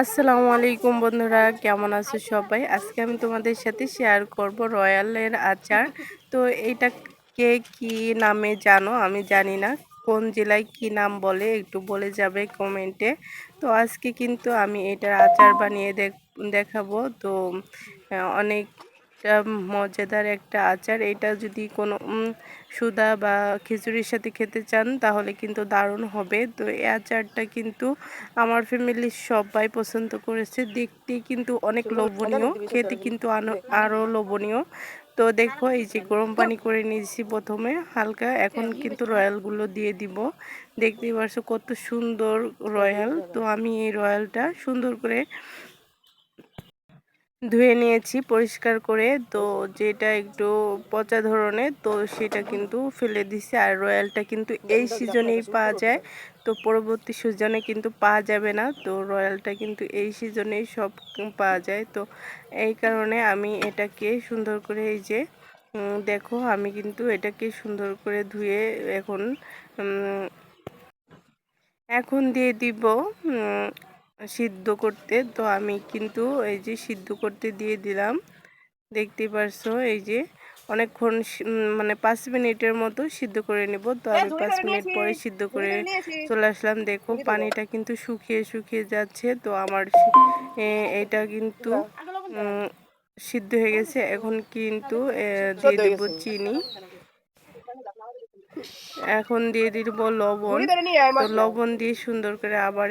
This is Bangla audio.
আসসালামু আলাইকুম বন্ধুরা, কেমন আছো সবাই? আজকে আমি তোমাদের সাথে শেয়ার করব রয়্যালের আচার। তো এটা কে কি নামে জানো? আমি জানি না। কোন জেলায় কি নাম বলে একটু বলে যাবে কমেন্টে তো আজকে কিন্তু আমি এটার আচার বানিয়ে দেখাবো। তো অনেক একটা মজাদার একটা আচার। এটা যদি কোনো সুদা বা খিচুড়ির সাথে খেতে চান তাহলে কিন্তু দারুণ হবে। তো এই আচারটা কিন্তু আমার ফ্যামিলির সবাই পছন্দ করেছে। দেখতে কিন্তু অনেক লোভনীয় খেতে কিন্তু আরও লোভনীয়। তো দেখো এই যে গরম পানি করে নিয়েছি প্রথমে হালকা। এখন কিন্তু রয়্যালগুলো দিয়ে দিব। দেখতে পারছ কত সুন্দর রয়্যাল। তো আমি এই রয়্যালটা সুন্দর করে ধুয়ে নিয়েছি পরিষ্কার করে। তো যেটা একটু পচা ধরনের, তো সেটা কিন্তু ফেলে দিছি। আর রয়্যালটা কিন্তু এই সিজনেই পাওয়া যায়। তো পরবর্তী সিজনে কিন্তু পাওয়া যাবে না। তো রয়্যালটা কিন্তু এই সিজনেই সব পাওয়া যায়। তো এই কারণে আমি এটাকে সুন্দর করে এই যে দেখো, আমি কিন্তু এটাকে সুন্দর করে ধুয়ে এখন এখন দিয়ে দিব সিদ্ধ করতে। তো আমি কিন্তু এই যে সিদ্ধ করতে দিয়ে দিলাম। দেখতে পারছ এই যে অনেকক্ষণ মানে পাঁচ মিনিটের মতো সিদ্ধ করে নেব। তো আমি পাঁচ মিনিট পরে সিদ্ধ করে চলে আসলাম। দেখো পানিটা কিন্তু শুকিয়ে শুকিয়ে যাচ্ছে। তো আমার এটা কিন্তু সিদ্ধ হয়ে গেছে। এখন কিন্তু দিয়ে দেবো চিনি। এখন দিয়ে দিব লবণ। তো লবণ দিয়ে সুন্দর করে আবার